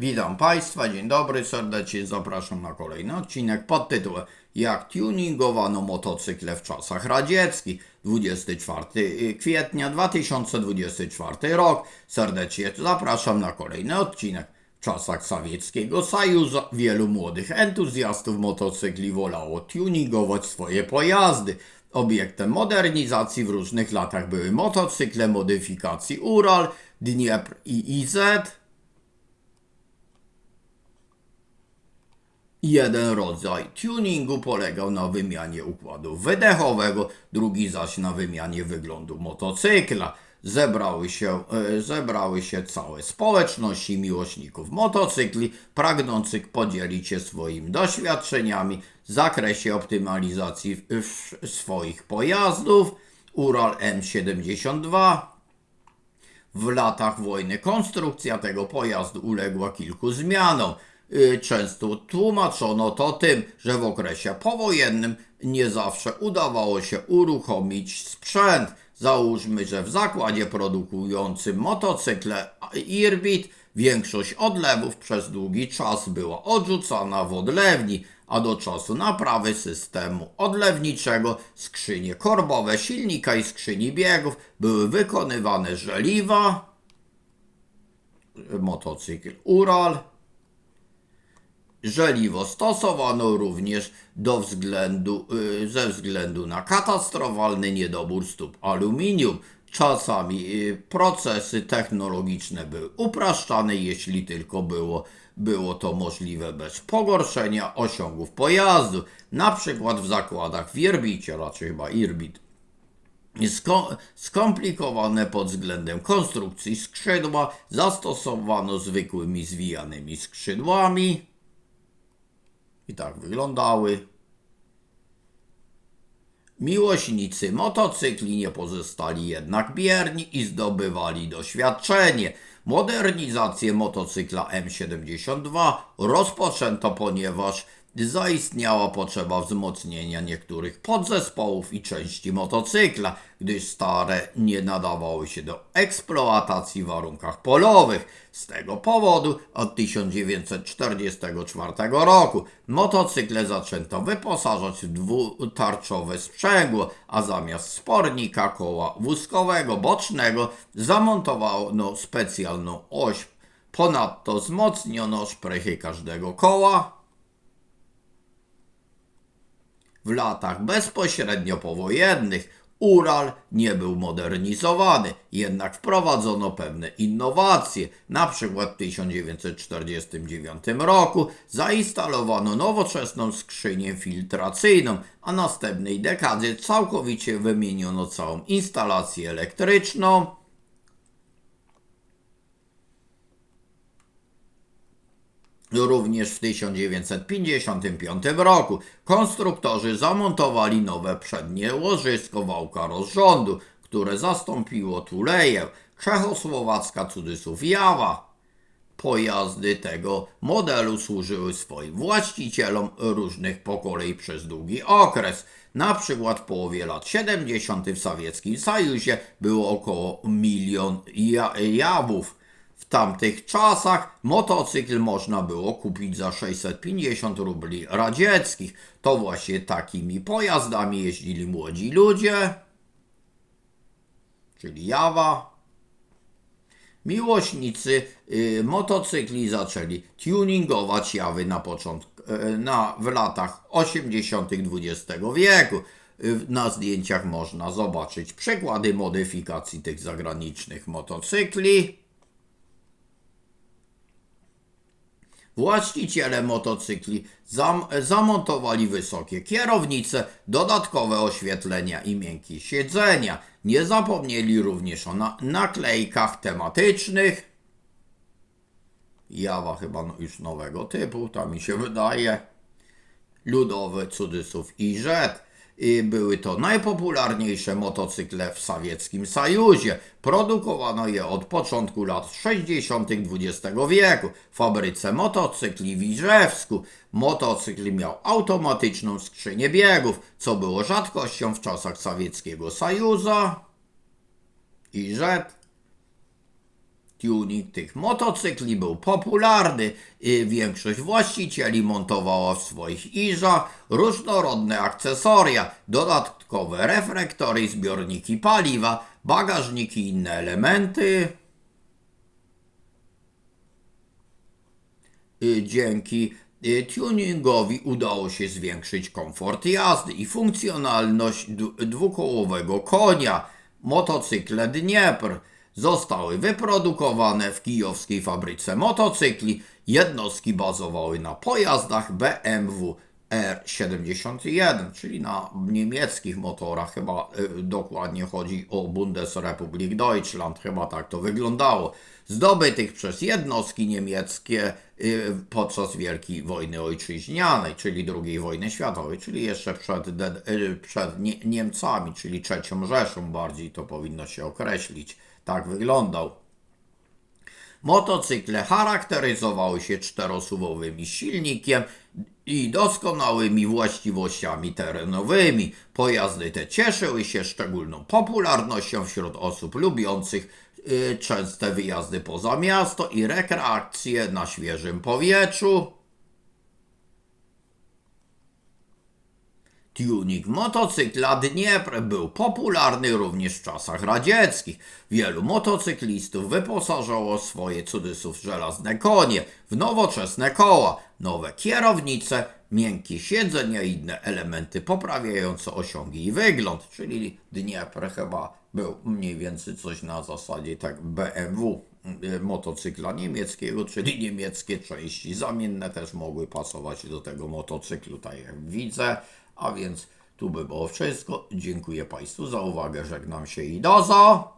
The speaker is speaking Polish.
Witam Państwa, dzień dobry, serdecznie zapraszam na kolejny odcinek pod tytułem Jak tuningowano motocykle w czasach radzieckich 24 kwietnia 2024 rok. Serdecznie zapraszam na kolejny odcinek. W czasach Sowieckiego Sojuszu wielu młodych entuzjastów motocykli wolało tuningować swoje pojazdy. Obiektem modernizacji w różnych latach były motocykle modyfikacji Ural, Dniepr i IZ, Jeden rodzaj tuningu polegał na wymianie układu wydechowego, drugi zaś na wymianie wyglądu motocykla. Zebrały się, e, zebrały się całe społeczności miłośników motocykli, pragnących podzielić się swoimi doświadczeniami w zakresie optymalizacji swoich pojazdów. Ural M72 w latach wojny konstrukcja tego pojazdu uległa kilku zmianom. Y, Często tłumaczono to tym, że w okresie powojennym nie zawsze udawało się uruchomić sprzęt. Załóżmy, że w zakładzie produkującym motocykle Irbit większość odlewów przez długi czas była odrzucana w odlewni, a do czasu naprawy systemu odlewniczego skrzynie korbowe silnika i skrzyni biegów były wykonywane żeliwa, motocykl Ural. Żeliwo stosowano również do względu, y, ze względu na katastrofalny niedobór stóp aluminium. Czasami y, procesy technologiczne były upraszczane, jeśli tylko było, było to możliwe bez pogorszenia osiągów pojazdu. Na przykład w zakładach w Irbicie, raczej chyba Irbit, Sko- skomplikowane pod względem konstrukcji skrzydła zastosowano zwykłymi zwijanymi skrzydłami. I tak wyglądały. Miłośnicy motocykli nie pozostali jednak bierni i zdobywali doświadczenie. Modernizację motocykla M72 rozpoczęto, ponieważ zaistniała potrzeba wzmocnienia niektórych podzespołów i części motocykla, gdyż stare nie nadawały się do eksploatacji w warunkach polowych. Z tego powodu od 1944 roku motocykle zaczęto wyposażać w dwutarczowe sprzęgło, a zamiast spornika koła wózkowego bocznego zamontowano specjalną oś. Ponadto wzmocniono szprychy każdego koła, w latach bezpośrednio powojennych Ural nie był modernizowany, jednak wprowadzono pewne innowacje. Na przykład w 1949 roku zainstalowano nowoczesną skrzynię filtracyjną, a następnej dekadzie całkowicie wymieniono całą instalację elektryczną. Również w 1955 roku konstruktorzy zamontowali nowe przednie łożysko wałka rozrządu, które zastąpiło tuleję czechosłowacka cudzysłów Jawa. Pojazdy tego modelu służyły swoim właścicielom różnych po kolei przez długi okres. Na przykład w połowie lat 70. w Sowieckim Sojuzie było około milion ja- jawów. W tamtych czasach motocykl można było kupić za 650 rubli radzieckich. To właśnie takimi pojazdami jeździli młodzi ludzie, czyli Jawa. Miłośnicy y, motocykli zaczęli tuningować jawy na początku, y, na, w latach 80. XX wieku. Y, Na zdjęciach można zobaczyć przykłady modyfikacji tych zagranicznych motocykli. Właściciele motocykli zam zamontowali wysokie kierownice, dodatkowe oświetlenia i miękkie siedzenia. Nie zapomnieli również o na naklejkach tematycznych. Jawa chyba no, już nowego typu, tam mi się wydaje. Ludowy cudzysłów i rzet. Były to najpopularniejsze motocykle w Sowieckim Sojuzie. Produkowano je od początku lat 60. XX wieku w fabryce motocykli w Iżewsku. Motocykl miał automatyczną skrzynię biegów, co było rzadkością w czasach Sowieckiego Sojuza. I rzet Tuning tych motocykli był popularny. Większość właścicieli montowała w swoich iżach różnorodne akcesoria, dodatkowe reflektory zbiorniki paliwa, bagażniki i inne elementy. Dzięki y, tuningowi udało się zwiększyć komfort jazdy i funkcjonalność dwukołowego konia. Motocykle Dniepr zostały wyprodukowane w kijowskiej fabryce motocykli. Jednostki bazowały na pojazdach BMW R71, czyli na niemieckich motorach, chyba y, dokładnie chodzi o Bundesrepublik Deutschland, chyba tak to wyglądało, zdobytych przez jednostki niemieckie y, podczas Wielkiej Wojny Ojczyźnianej, czyli II wojny światowej, czyli jeszcze przed, de, y, przed nie, Niemcami, czyli trzecią Rzeszą bardziej to powinno się określić. Tak wyglądał. Motocykle charakteryzowały się czterosuwowym silnikiem i doskonałymi właściwościami terenowymi. Pojazdy te cieszyły się szczególną popularnością wśród osób lubiących y, częste wyjazdy poza miasto i rekreacje na świeżym powietrzu. Tuning motocykla Dniepr był popularny również w czasach radzieckich. Wielu motocyklistów wyposażało swoje cudzysłów żelazne konie w nowoczesne koła, nowe kierownice, miękkie siedzenia i inne elementy poprawiające osiągi i wygląd, czyli Dniepr chyba był mniej więcej coś na zasadzie tak BMW y, motocykla niemieckiego, czyli niemieckie części zamienne też mogły pasować do tego motocyklu, tak jak widzę. A więc tu by było wszystko. Dziękuję Państwu za uwagę, żegnam się i do za.